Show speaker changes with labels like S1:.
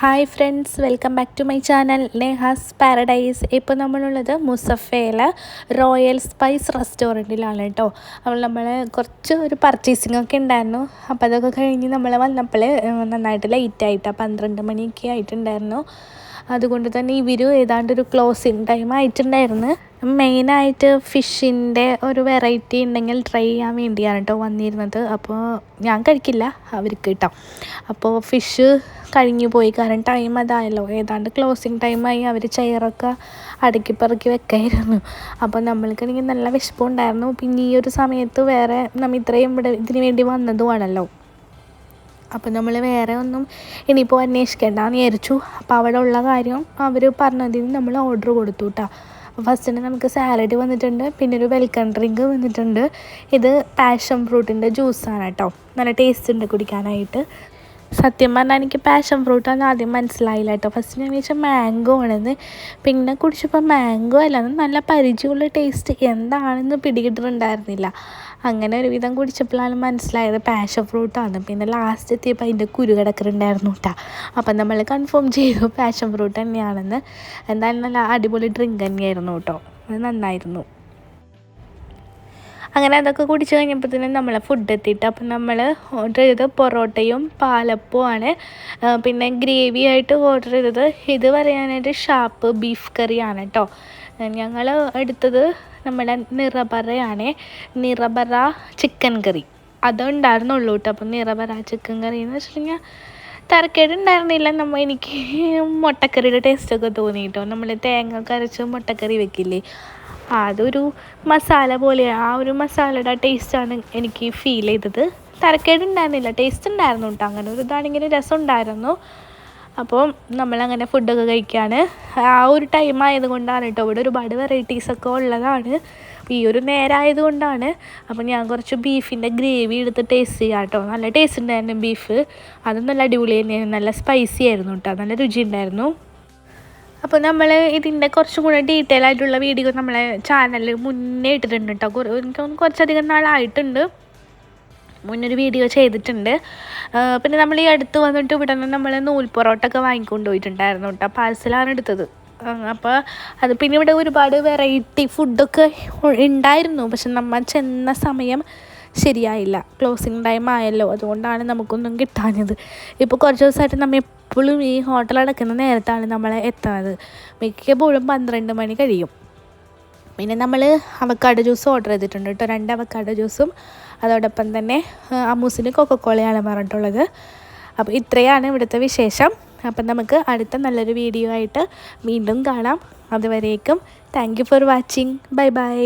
S1: Hi friends welcome back to my channel Neha's paradise ഇപ്പോൾ നമ്മളുള്ളത് മുസഫേല royal spice റെസ്റ്റോറന്റിലാണ് കേട്ടോ അപ്പോൾ നമ്മൾ കുറച്ച് ഒരു പർച്ചേസിംഗ് ഒക്കെ ഉണ്ടായിരുന്നു. അപ്പോൾ അതൊക്കെ കഴിഞ്ഞ് നമ്മൾ വന്നപ്പോൾ നന്നായിട്ട് ലേറ്റ് ആയിട്ട് പന്ത്രണ്ട് മണിയൊക്കെ ആയിട്ടുണ്ടായിരുന്നു. അതുകൊണ്ട് തന്നെ ഇവർ ഏതാണ്ട് ഒരു ക്ലോസിങ് ടൈം ആയിട്ടുണ്ടായിരുന്നു. മെയിനായിട്ട് ഫിഷിന്റെ ഒരു വെറൈറ്റി ഉണ്ടെങ്കിൽ ട്രൈ ചെയ്യാൻ വേണ്ടിയാണ് കേട്ടോ വന്നിരുന്നത്. അപ്പോൾ ഞാൻ കഴിക്കില്ല അവർക്ക് കേട്ടോ അപ്പോൾ ഫിഷ് കഴിഞ്ഞു പോയി കാരണം ടൈം അതായല്ലോ. ഏതാണ്ട് ക്ലോസിങ് ടൈമായി അവർ ചെയറൊക്കെ അടുക്കി പെറുക്കി വെക്കായിരുന്നു. അപ്പോൾ നമ്മൾക്കാണെങ്കിൽ നല്ല വിശപ്പുണ്ടായിരുന്നു പിന്നെ ഈ ഒരു സമയത്ത് വേറെ നമ്മൾ ഇത്രയും ഇവിടെ ഇതിന് വേണ്ടി വന്നതുമാണല്ലോ അപ്പോൾ നമ്മൾ വേറെ ഒന്നും ഇനിയിപ്പോൾ അന്വേഷിക്കേണ്ടെന്ന് വിചാരിച്ചു. അപ്പോൾ അവിടെ ഉള്ള കാര്യം അവർ പറഞ്ഞതിന് നമ്മൾ ഓർഡർ കൊടുത്തു കേട്ടോ ഫസ്റ്റിന് നമുക്ക് സാലഡ് വന്നിട്ടുണ്ട്. പിന്നെ ഒരു വെൽക്കം ഡ്രിങ്ക് വന്നിട്ടുണ്ട്. ഇത് പാഷൻ ഫ്രൂട്ടിന്റെ ജ്യൂസാണ് കേട്ടോ. നല്ല ടേസ്റ്റ് ഉണ്ട് കുടിക്കാനായിട്ട്. സത്യം പറഞ്ഞാൽ എനിക്ക് പാഷൻ ഫ്രൂട്ടാന്ന് ആദ്യം മനസ്സിലായില്ല കേട്ടോ ഫസ്റ്റ് ഞാൻ വിചാരിച്ചാൽ മാംഗോ ആണെന്ന്. പിന്നെ കുടിച്ചപ്പോൾ മാംഗോ അല്ല നല്ല പരിചയമുള്ള ടേസ്റ്റ് എന്താണെന്ന് പിടികിട്ടിട്ടുണ്ടായിരുന്നില്ല. അങ്ങനെ ഒരുവിധം കുടിച്ചപ്പോഴാണ് മനസ്സിലായത് പാഷൻ ഫ്രൂട്ടാണ് പിന്നെ ലാസ്റ്റ് എത്തിയപ്പോൾ അതിന്റെ കുരു കിടക്കുന്നുണ്ടായിരുന്നു കേട്ടോ അപ്പം നമ്മൾ കൺഫേം ചെയ്തു പാഷൻ ഫ്രൂട്ട് തന്നെയാണെന്ന്. എന്തായാലും നല്ല അടിപൊളി ഡ്രിങ്ക് തന്നെയായിരുന്നു കേട്ടോ അത് നന്നായിരുന്നു. അങ്ങനെ അതൊക്കെ കുടിച്ച് തന്നെ നമ്മളെ ഫുഡ് എത്തിയിട്ട്. അപ്പം നമ്മൾ ഓർഡർ ചെയ്തത് പൊറോട്ടയും പാലപ്പവുമാണ് പിന്നെ ഗ്രേവി ആയിട്ട് ഓർഡർ ചെയ്തത് ഇത് പറയാനായിട്ട് ഷാപ്പ് ബീഫ് കറിയാണ് കേട്ടോ ഞങ്ങൾ എടുത്തത് നമ്മുടെ നിറബറയാണ്. നിറബറ ചിക്കൻ കറി അതുണ്ടായിരുന്നുള്ളൂ കേട്ടോ അപ്പം നിറബറ ചിക്കൻ കറി എന്ന് വെച്ചിട്ടുണ്ടെങ്കിൽ തരക്കേട് ഉണ്ടായിരുന്നില്ല നമ്മൾ എനിക്ക് മുട്ടക്കറിയുടെ ടേസ്റ്റൊക്കെ തോന്നി കേട്ടോ നമ്മൾ തേങ്ങ കരച്ച് മുട്ടക്കറി വെക്കില്ലേ? അതൊരു മസാല പോലെ ആ ഒരു മസാലയുടെ ടേസ്റ്റാണ് എനിക്ക് ഫീൽ ചെയ്തത്. തരക്കേട് ഉണ്ടായിരുന്നില്ല. ടേസ്റ്റ് ഉണ്ടായിരുന്നു കേട്ടോ അങ്ങനെ ഒരു ഇതാണെങ്കിൽ രസം ഉണ്ടായിരുന്നു. അപ്പോൾ നമ്മളങ്ങനെ ഫുഡൊക്കെ കഴിക്കുകയാണ് ആ ഒരു ടൈം ആയതുകൊണ്ടാണ് കേട്ടോ ഇവിടെ ഒരുപാട് വെറൈറ്റീസൊക്കെ ഉള്ളതാണ്. ഈ ഒരു നേരമായതുകൊണ്ടാണ് അപ്പോൾ ഞാൻ കുറച്ച് ബീഫിന്റെ ഗ്രേവി എടുത്ത് ടേസ്റ്റ് ചെയ്യാം കേട്ടോ നല്ല ടേസ്റ്റ് ഉണ്ടായിരുന്നു ബീഫ് അതും നല്ല അടിപൊളി തന്നെയായിരുന്നു. നല്ല സ്പൈസി ആയിരുന്നു കേട്ടോ നല്ല രുചി ഉണ്ടായിരുന്നു. അപ്പോൾ നമ്മൾ ഇതിന്റെ കുറച്ചും കൂടെ ഡീറ്റെയിൽ ആയിട്ടുള്ള വീഡിയോ നമ്മളെ ചാനലിൽ മുന്നേ ഇട്ടിട്ടുണ്ട് കേട്ടോ എനിക്ക് കുറച്ചധികം നാളായിട്ടുണ്ട്. മുന്നൊരു വീഡിയോ ചെയ്തിട്ടുണ്ട്. പിന്നെ നമ്മൾ ഈ അടുത്ത് വന്നിട്ട് ഇവിടെ നിന്ന് നമ്മൾ നൂൽ വാങ്ങിക്കൊണ്ട് പോയിട്ടുണ്ടായിരുന്നു കേട്ടോ പാഴ്സലാണ് എടുത്തത്. അപ്പോൾ അത് പിന്നെ ഇവിടെ ഒരുപാട് വെറൈറ്റി ഫുഡൊക്കെ ഉണ്ടായിരുന്നു. പക്ഷെ നമ്മൾ ചെന്ന സമയം ശരിയായില്ല. ക്ലോസിങ് ടൈം ആയല്ലോ. അതുകൊണ്ടാണ് നമുക്കൊന്നും കിട്ടാഞ്ഞത്. ഇപ്പോൾ കുറച്ച് ദിവസമായിട്ട് നമ്മൾ എപ്പോഴും ഈ ഹോട്ടൽ അടക്കുന്ന നേരത്താണ് നമ്മൾ എത്തുന്നത് മിക്കപ്പോഴും പന്ത്രണ്ട് മണി കഴിയും. പിന്നെ നമ്മൾ അവക്കാട് ജ്യൂസ് ഓർഡർ ചെയ്തിട്ടുണ്ട് കേട്ടോ രണ്ട് അവക്കാട് ജ്യൂസും അതോടൊപ്പം തന്നെ അമ്മൂസിന് കൊക്കക്കോളയാണ് പറഞ്ഞിട്ടുള്ളത്. അപ്പോൾ ഇത്രയാണ് ഇവിടുത്തെ വിശേഷം. അപ്പം നമുക്ക് അടുത്ത നല്ലൊരു വീഡിയോ ആയിട്ട് വീണ്ടും കാണാം. അതുവരേക്കും thank you for watching bye bye